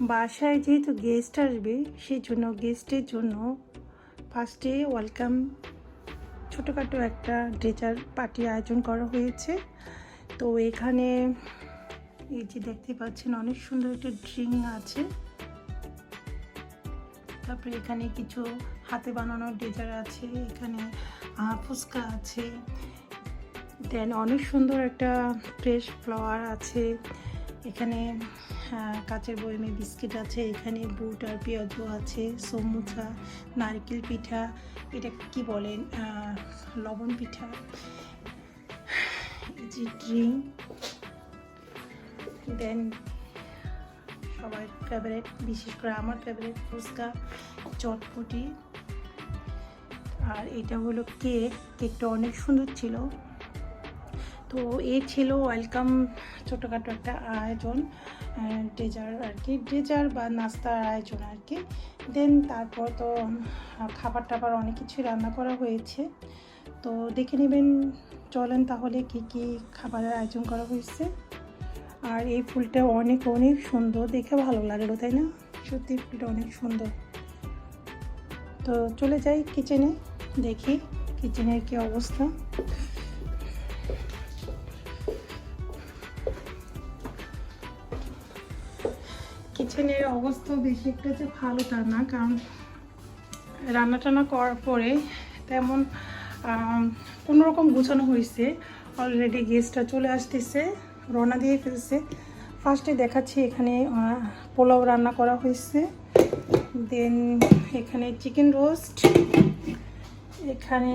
বাসায় যেহেতু গেস্ট আসবে সেই জন্য গেস্টের জন্য ফার্স্টে ওয়েলকাম ছোটোখাটো একটা ড্রেজার পার্টি আয়োজন করা হয়েছে। তো এখানে এই যে দেখতে পাচ্ছেন, অনেক সুন্দর একটা ড্রিঙ্ক আছে। তারপরে এখানে কিছু হাতে বানানো ডেজার আছে, এখানে ফুচকা আছে। দেন অনেক সুন্দর একটা ফ্রেশ ফ্লাওয়ার আছে। এখানে আহ, কাচের বয়মে বিস্কিট আছে এখানে বুট আর পেঁয়াজও আছে সমুচা নারকেল পিঠা এটা কি বলেন লবণ পিঠা যে ড্রিঙ্ক দেন সবার ফেভারেট বিশেষ করে আমার ফেভারেট ফুচকা চটপটি আর এটা হলো কেক কেকটা অনেক সুন্দর ছিল। তো এই ছিল ওয়েলকাম ছোটোখাটো একটা আয়োজন ডেজার আর কি। ডেজার বা নাস্তার আয়োজন আর কি। দেন তারপর তো খাবার টাবার অনেক কিছু রান্না করা হয়েছে। তো দেখে নেবেন, চলেন তাহলে কি কি খাবারের আয়োজন করা হয়েছে। আর এই ফুলটা অনেক অনেক সুন্দর। দেখে ভালো লাগল, তাই না? সত্যি ফুলটা অনেক সুন্দর। তো চলে যাই কিচেনে দেখি কিচেনের কি অবস্থা। কিচেনের অবস্থা বেশি একটা যে ভালো তা না, কারণ রান্না টান্না করার পরে তেমন কোনোরকম গুছানো হয়েছে অলরেডি গেস্টটা চলে আসতেছে, রওনা দিয়ে ফেলছে। ফার্স্টে দেখাচ্ছি এখানে পোলাও রান্না করা হয়েছে দেন এখানে চিকেন রোস্ট এখানে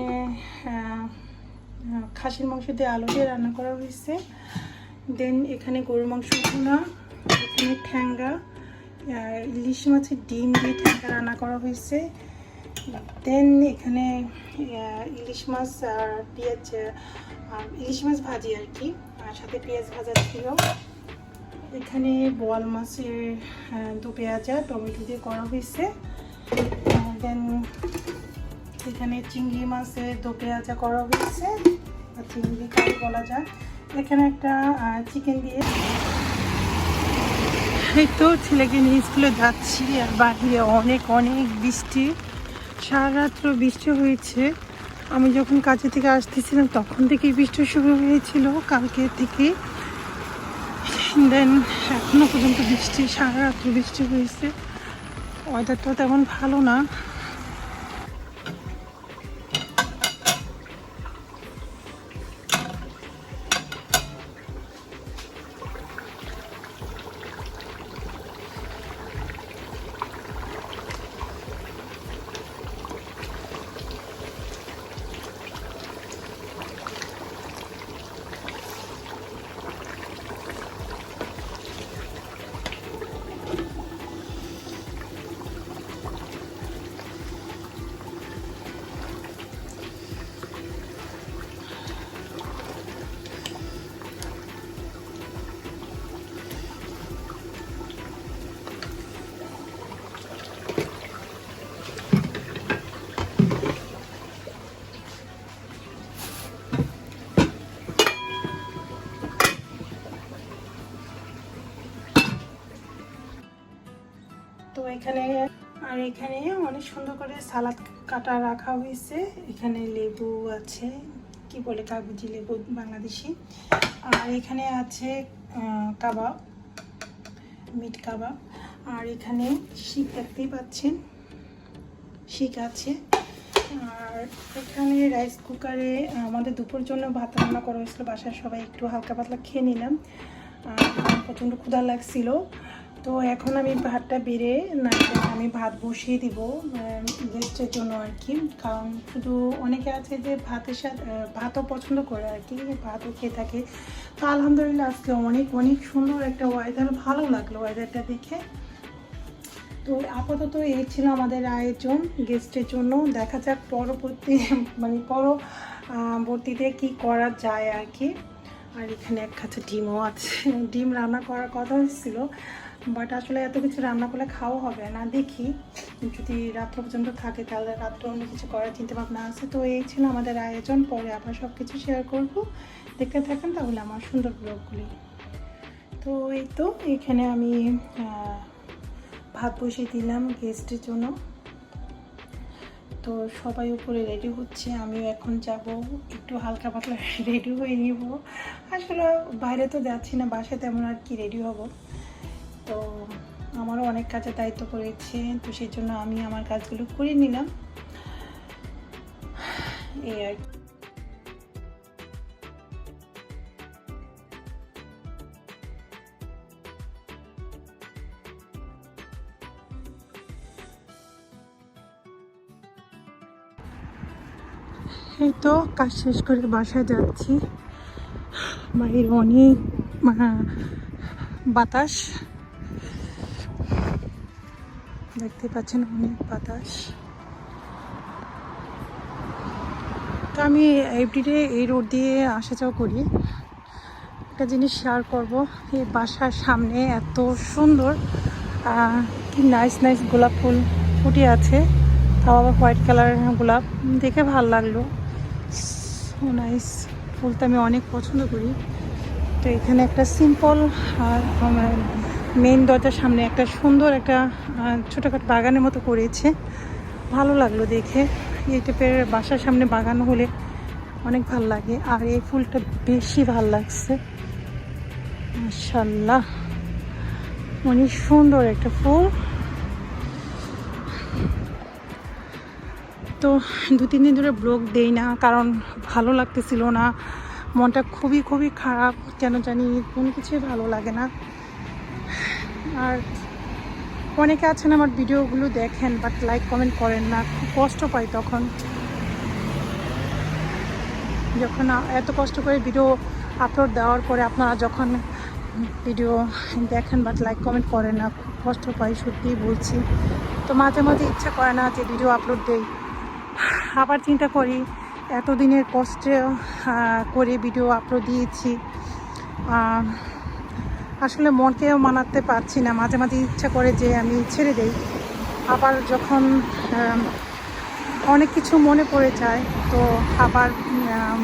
খাসির মাংস দিয়ে আলু দিয়ে রান্না করা হয়েছে দেন এখানে গরুর মাংস ভুনা এখানে ঠ্যাঙ্গা ইলিশ মাছের ডিম দিয়ে ঠ্যাঙ্গা রান্না করা হয়েছে। দেন এখানে ইলিশ মাছ আর পেঁয়াজ ইলিশ মাছ ভাজি আর কি, আর সাথে পেঁয়াজ ভাজা ছিল। এখানে বোয়াল মাছের দু পেঁয়াজা টমেটো দিয়ে করা হয়েছে। দেন এখানে চিংড়ি মাছের দো পেঁয়াজা করা হয়েছে। চিংড়ি কারি বলা যায়। এখানে একটা চিকেন দিয়ে এই তো ছেলেকে নিয়ে স্কুলে যাচ্ছি আর বাহিরে অনেক অনেক বৃষ্টি। সারা রাত্র বৃষ্টি হয়েছে। আমি যখন কাজে থেকে আসতেছিলাম, তখন থেকেই বৃষ্টি শুরু হয়েছিল। কালকে থেকে। দেন এখনও পর্যন্ত বৃষ্টি সারা রাত্র বৃষ্টি হয়েছে। ওয়েদারটা তেমন ভালো না। এখানে, আর এখানে অনেক সুন্দর করে সালাদ কাটা রাখা হয়েছে। এখানে লেবু আছে, কি বলে কাগজি লেবু বাংলাদেশি। আর এখানে আছে কাবাব, মিট কাবাব। আর এখানে শিক দেখতেই পাচ্ছেন, শিক আছে। আর এখানে রাইস কুকারে আমাদের দুপুর জন্য ভাত রান্না করা হয়েছিল বাসায় সবাই একটু হালকা পাতলা খেয়ে নিলাম। আর প্রচণ্ড ক্ষুধা লাগছিল। তো এখন আমি ভাতটা বেড়ে না, আমি ভাত বসিয়ে দিব গেস্টের জন্য আর কি। কারণ শুধু অনেকে আছে যে ভাতের সাথে ভাতও পছন্দ করে আর কি, ভাতও খেয়ে থাকে। তো আলহামদুলিল্লাহ আজকে অনেক অনেক সুন্দর একটা ওয়েদার ভালো লাগল ওয়েদারটা দেখে। তো আপাতত এই ছিল আমাদের আয়োজন গেস্টের জন্য। দেখা যাক পরবর্তী মানে পরবর্তীতে কি করা যায় আর কি। আর এখানে এক কাছে ডিমও আছে। ডিম রান্না করার কথা হচ্ছিল বাট আসলে এত কিছু রান্না করলে খাওয়া হবে না, দেখি। যদি রাত্র পর্যন্ত থাকে, তাহলে রাত্রে অন্য কিছু করার চিন্তা ভাবনা আছে। তো এই ছিল আমাদের আয়োজন, পরে আবার সব কিছু শেয়ার করব। দেখতে থাকেন তাহলে আমার সুন্দর ব্লগগুলি। তো এই তো, এখানে আমি ভাত বসিয়ে দিলাম গেস্টের জন্য। তো সবাই উপরে রেডি হচ্ছে, আমিও এখন যাব। একটু হালকা পাতলা রেডি হয়ে নিব। আসলে বাইরে তো যাচ্ছি না, বাসায় তেমন আর কি রেডি হব। তো আমারও অনেক কাজে দায়িত্ব করেছে তো সেই জন্য আমি আমার কাজগুলো করে নিলাম। এই আর কি। এই তো কাজ শেষ করে বাসায় যাচ্ছি। বাইরে অনেক বাতাস। দেখতে পাচ্ছেন অনেক বাতাস। তো আমি এভরিডে এই রোড দিয়ে আসা যাওয়া করি। একটা জিনিস শেয়ার করব এই বাসার সামনে এত সুন্দর কি নাইস নাইস গোলাপ ফুল ফুটে আছে। তাও আবার হোয়াইট কালার গোলাপ। দেখে ভালো লাগল। নাইস ফুলটা আমি অনেক পছন্দ করি। তো এখানে একটা সিম্পল আর আমার মেন দরজার সামনে একটা সুন্দর একটা ছোটোখাটো বাগানের মতো করেছে। ভালো লাগল দেখে। এই টাইপের বাসার সামনে বাগান হলে অনেক ভালো লাগে। আর এই ফুলটা বেশি ভালো লাগছে। মাশাল্লাহ অনেক সুন্দর একটা ফুল। তো দু, তিন দিন ধরে ব্লগ দেই না, কারণ ভালো লাগতেছিল না। মনটা খুবই খুবই খারাপ, কেন জানি কোনো কিছুই ভালো লাগে না। আর অনেকে আছেন আমার ভিডিওগুলো দেখেন বাট লাইক কমেন্ট করেন না। খুব কষ্ট পাই তখন। যখন এত কষ্ট করে ভিডিও আপলোড দেওয়ার পরে আপনারা যখন ভিডিও দেখেন বাট লাইক কমেন্ট করেন না, খুব কষ্ট পাই, সত্যিই বলছি। তো মাঝে মাঝে ইচ্ছা করে না যে ভিডিও আপলোড দেই। আবার চিন্তা করি, এতদিনের কষ্টে করে ভিডিও আপলোড দিয়েছি। আসলে মনকেও মানাতে পারছি না। মাঝে মাঝে ইচ্ছা করে যে আমি ছেড়ে দেই। আবার যখন অনেক কিছু মনে পড়ে যায়, তো আবার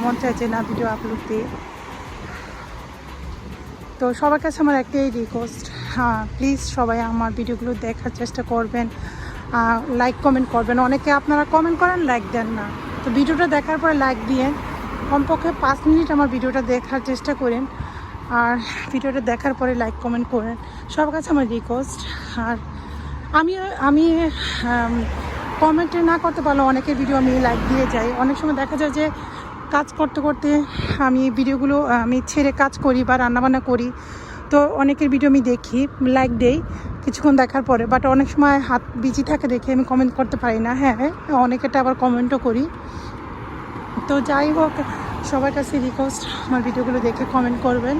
মন চায় যে না ভিডিও আপলোড দিয়ে তো সবার কাছে আমার একটাই রিকোয়েস্ট হ্যাঁ প্লিজ সবাই আমার ভিডিওগুলো দেখার চেষ্টা করবেন। লাইক কমেন্ট করবেন। অনেকে আপনারা কমেন্ট করেন লাইক দেন না। তো ভিডিওটা দেখার পরে লাইক দিয়ে কমপক্ষে পাঁচ মিনিট আমার ভিডিওটা দেখার চেষ্টা করেন। আর ভিডিওটা দেখার পরে লাইক কমেন্ট করেন। সবার কাছে আমার রিকোয়েস্ট আর আমি আমি কমেন্টে না করতে পারলেও অনেকের ভিডিও আমি লাইক দিয়ে যাই। অনেক সময় দেখা যায় যে কাজ করতে করতে আমি ভিডিওগুলো আমি ছেড়ে কাজ করি বা রান্নাবান্না করি। তো অনেকের ভিডিও আমি দেখি লাইক দেই, কিছুক্ষণ দেখার পরে বাট অনেক সময় হাত বিজি থাকে দেখে আমি কমেন্ট করতে পারি না। হ্যাঁ অনেকেটা আবার কমেন্টও করি। তো যাই হোক, সবার কাছে রিকোয়েস্ট আমার ভিডিওগুলো দেখে কমেন্ট করবেন।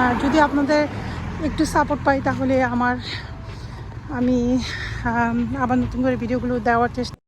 আর যদি আপনাদের একটু সাপোর্ট পাই, তাহলে আমার, আমি আবার নতুন করে ভিডিওগুলো দেওয়ার চেষ্টা